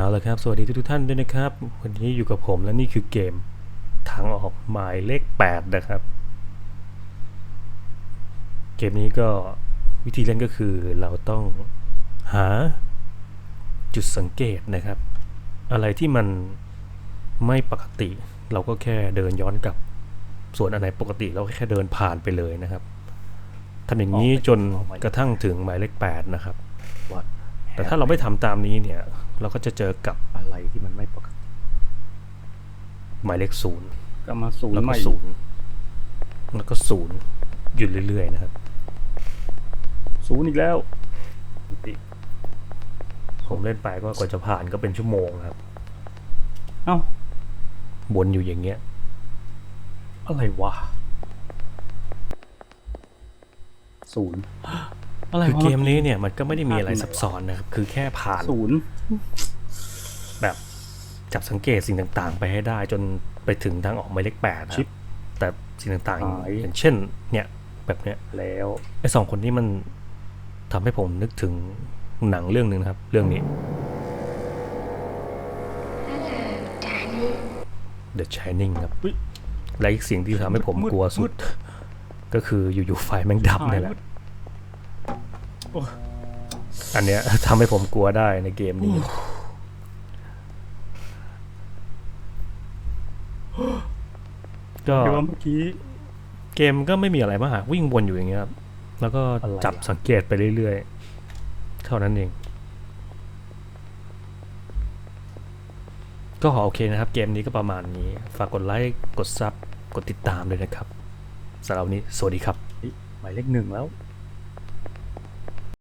เอาละครับ สวัสดีทุกๆท่านด้วยนะครับ วันนี้อยู่กับผมและนี่คือเกม ทางออกหมายเลข 8 นะครับ เกมนี้ก็วิธีเล่นก็คือเราต้องหาจุดสังเกตนะครับ อะไรที่มันไม่ปกติ เราก็แค่เดินย้อนกลับ ส่วนอันไหนปกติเราก็แค่เดินผ่านไปเลยนะครับทำอย่างนี้จนกระทั่งถึงหมายเลข 8 นะครับ What แต่ถ้าเราไม่ทำตามนี้เนี่ย เราก็จะเจอกับอะไรที่มันไม่ปกติหมายเลขศูนย์ก็มาศูนแล้วย์ใหก็ม่ศูนย์แล้วก็ศูนย์อยู่เรื่อยๆนะครับศูนย์อีกแล้วผมเล่นไปก็กว่าจะผ่านก็เป็นชั่วโมงนะครับ เอ้าวนอยู่อย่างเงี้ย อะไรวะศูนย์ อะไรคือวะเกมนี้เนี่ยมันก็ไม่ได้มีอะไรซับซ้อนนะครับ คือแค่ผ่านศูนย์แบบจับสังเกตสิ่งต่างๆ ไปให้ได้จนไปถึงทางออกหมายเลขแปดนะครับแต่สิ่งต่างๆ อย่างเช่น เนี่ย แบบเนี้ยแล้วไอ้สองคนนี้มันทำให้ผมนึกถึงหนังเรื่องหนึ่งนะครับ เรื่องนี้ The Shining ครับอุ๊ยและอีกสิ่งที่ทำให้ผมมืดกลัวสุมืดดก็คืออยู่ๆไฟแม่งดับเนี่ยแหละโอ้อันเนี้ยทำให้ผมกลัวได้ในเกมนี้ ก็เดี๋ยวว่าเมื่อกี้เกมก็ไม่มีอะไรมากวิ่งวนอยู่อย่างเงี้ยครับ แล้วก็อะไรอะจับสังเกตไปเรื่อยๆ เท่านั้นเอง ก็ขอโอเคนะครับ เกมนี้ก็ประมาณนี้ ฝากกดไลค์ กดซับ กดติดตามด้วยนะครับสำหรับวันนี้ สวัสดีครับหมายเลขหนึ่งแล้ว